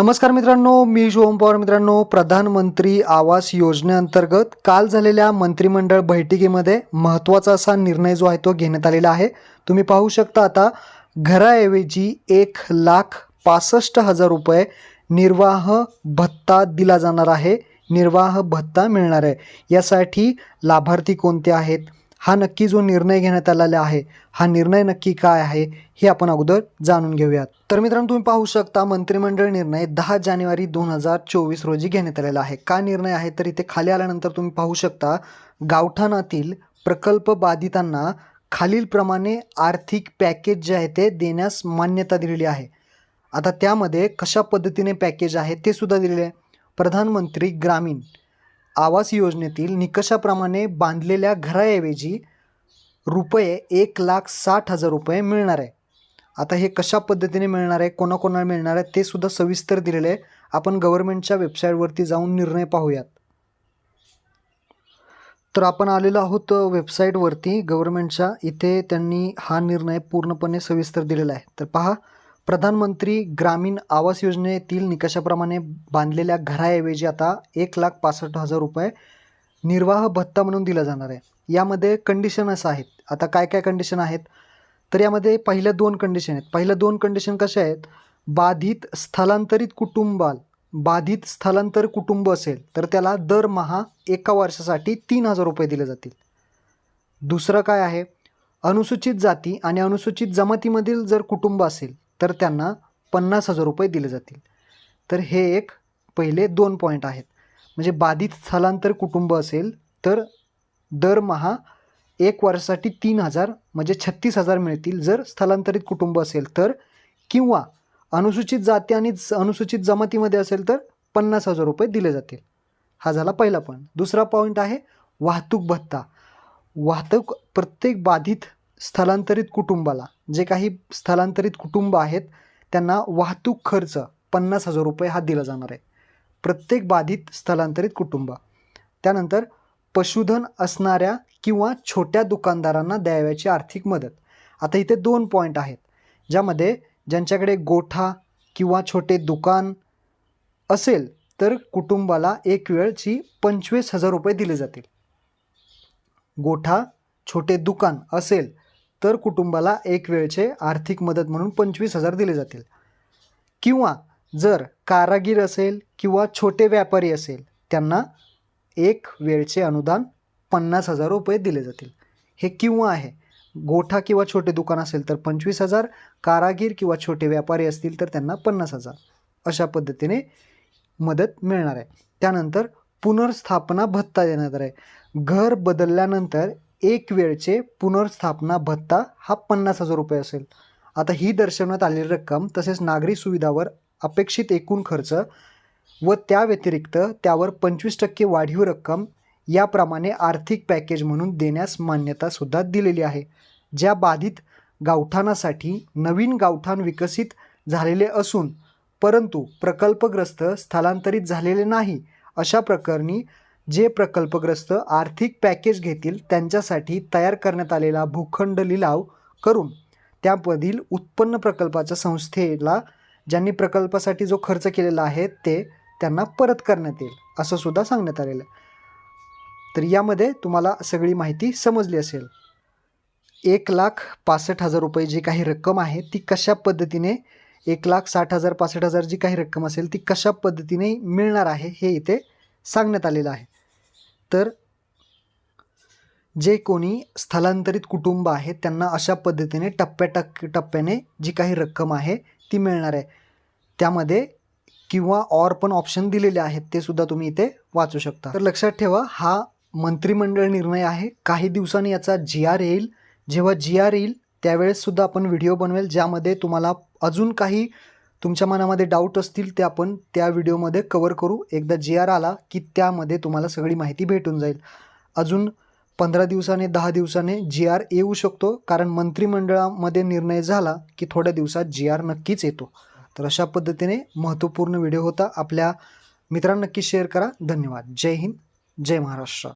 नमस्कार मित्रांनो मी शिवम पवार. मित्रांनो प्रधानमंत्री आवास योजनेअंतर्गत काल झालेल्या मंत्रिमंडळ बैठकीमध्ये महत्त्वाचा असा निर्णय जो आहे तो घेण्यात आलेला आहे. तुम्ही पाहू शकता आता घराऐवजी एक लाख पासष्ट हजार रुपये निर्वाह भत्ता दिला जाणार आहे. निर्वाह भत्ता मिळणार आहे. यासाठी लाभार्थी कोणते आहेत? हा नक्की जो निर्णय घेण्यात आलेला आहे हा निर्णय नक्की काय आहे हे आपण अगोदर जाणून घेऊयात. तर मित्रांनो तुम्ही पाहू शकता मंत्रिमंडळ निर्णय दहा जानेवारी दोन हजार चोवीस रोजी घेण्यात आलेला आहे. का निर्णय आहे? तर इथे खाली आल्यानंतर तुम्ही पाहू शकता गावठाणातील प्रकल्प बाधितांना खालीलप्रमाणे आर्थिक पॅकेज जे आहे ते देण्यास मान्यता दिलेली आहे. आता त्यामध्ये कशा पद्धतीने पॅकेज आहे ते सुद्धा दिलेले आहे. प्रधानमंत्री ग्रामीण आवास योजनेतील निकषाप्रमाणे बांधलेल्या घराऐवजी रुपये एक लाख साठ हजार रुपये मिळणार आहे. आता हे कशा पद्धतीने मिळणार आहे कोणाकोणाला मिळणार आहे ते सुद्धा सविस्तर दिलेले आहे. आपण गव्हर्नमेंटच्या वेबसाईटवरती जाऊन निर्णय पाहूयात. तर आपण आलेलो आहोत वेबसाईटवरती. गव्हर्नमेंटच्या इथे त्यांनी हा निर्णय पूर्णपणे सविस्तर दिलेला आहे. तर पहा प्रधानमंत्री ग्रामीण आवास योजनेतील निकषाप्रमाणे बांधलेल्या घराऐवजी आता एक लाख पासष्ट हजार रुपये निर्वाह भत्ता म्हणून दिला जाणार आहे. यामध्ये कंडिशन असं आहेत. आता काय काय कंडिशन आहेत? तर यामध्ये पहिल्या दोन कंडिशन आहेत. पहिल्या दोन कंडिशन कशा आहेत? बाधित स्थलांतरित कुटुंबाल बाधित स्थलांतर कुटुंब असेल तर त्याला दरमहा एका वर्षासाठी तीन हजार रुपये दिले जातील. दुसरं काय आहे? अनुसूचित जाती आणि अनुसूचित जमातीमधील जर कुटुंब असेल तर त्यांना पन्नास हजार रुपये दिले जातील. तर हे एक पहिले दोन पॉईंट आहेत. म्हणजे बाधित स्थलांतर कुटुंब असेल तर दरमहा एक वर्षासाठी तीन हजार म्हणजे छत्तीस हजार मिळतील. जर स्थलांतरित कुटुंब असेल तर किंवा अनुसूचित जाती आणि अनुसूचित जमातीमध्ये असेल तर पन्नास हजार रुपये दिले जातील. हा झाला पहिला पॉईंट दुसरा पॉईंट आहे वाहतूक भत्ता. वाहतूक प्रत्येक बाधित स्थलांतरित कुटुंबाला जे काही स्थलांतरित कुटुंब आहेत त्यांना वाहतूक खर्च पन्नास हजार रुपये हा दिला जाणार आहे. प्रत्येक बाधित स्थलांतरित कुटुंब. त्यानंतर पशुधन असणाऱ्या किंवा छोट्या दुकानदारांना द्यावयाची आर्थिक मदत. आता इथे दोन पॉईंट आहेत ज्यामध्ये ज्यांच्याकडे गोठा किंवा छोटे दुकान असेल तर कुटुंबाला एक वेळची पंचवीस हजार रुपये दिले जातील. गोठा छोटे दुकान असेल तर कुटुंबाला एक वेळचे आर्थिक मदत म्हणून पंचवीस हजार दिले जातील. किंवा जर कारागीर असेल किंवा छोटे व्यापारी असेल त्यांना एक वेळचे अनुदान पन्नास हजार रुपये दिले जातील. हे किंवा आहे. गोठा किंवा छोटे दुकान असेल तर पंचवीस हजार कारागीर किंवा छोटे व्यापारी असतील तर त्यांना पन्नास हजार. अशा पद्धतीने मदत मिळणार आहे. त्यानंतर पुनर्स्थापना भत्ता देण्यात आहे. घर बदलल्यानंतर एक वेळचे पुनर्स्थापना भत्ता हा पन्नास हजार रुपये असेल. आता ही दर्शवण्यात आलेली रक्कम तसेच नागरी सुविधावर अपेक्षित एकूण खर्च व त्या व्यतिरिक्त त्यावर पंचवीस टक्के वाढीव रक्कम याप्रमाणे आर्थिक पॅकेज म्हणून देण्यास मान्यतासुद्धा दिलेली आहे. ज्या बाधित गावठाणासाठी नवीन गावठाण विकसित झालेले असून परंतु प्रकल्पग्रस्त स्थलांतरित झालेले नाही अशा प्रकरणी जे प्रकल्पग्रस्त आर्थिक पॅकेज घेतील त्यांच्यासाठी तयार करण्यात आलेला भूखंड लिलाव करून त्यामधील उत्पन्न प्रकल्पाच्या संस्थेला ज्यांनी प्रकल्पासाठी जो खर्च केलेला आहे ते त्यांना परत करण्यात येईल असं सुद्धा सांगण्यात आलेलं आहे. तर यामध्ये तुम्हाला सगळी माहिती समजली असेल. एक लाख पासष्ट हजार रुपये जी काही रक्कम आहे ती कशा पद्धतीने एक लाख साठ हजार पासष्ट हजार जी काही रक्कम असेल ती कशा पद्धतीने मिळणार आहे हे इथे सांगण्यात आलेलं आहे. तर जे कोणी स्थलांतरित कुटुंब आहेत त्यांना अशा पद्धतीने टप्प्याटक् टप्प्याने जी काही रक्कम आहे ती मिळणार आहे. त्यामध्ये किंवा ऑर पण ऑप्शन दिलेले आहेत ते सुद्धा तुम्ही इथे वाचू शकता. तर लक्षात ठेवा हा मंत्रिमंडळ निर्णय आहे. काही दिवसांनी याचा जी आर येईल. जेव्हा जी आर येईल त्यावेळेस सुद्धा आपण व्हिडिओ बनवेल ज्यामध्ये तुम्हाला अजून काही तुमच्या मनामध्ये डाऊट असतील ते आपण त्या व्हिडिओमध्ये कवर करू. एकदा जी आर आला की त्यामध्ये तुम्हाला सगळी माहिती भेटून जाईल. अजून पंधरा दिवसाने दहा दिवसाने जी आर येऊ शकतो. कारण मंत्रिमंडळामध्ये निर्णय झाला की थोड्या दिवसात जी आर नक्कीच येतो. तर अशा पद्धतीने महत्त्वपूर्ण व्हिडिओ होता. आपल्या मित्रांना नक्की शेअर करा. धन्यवाद. जय हिंद. जय महाराष्ट्र.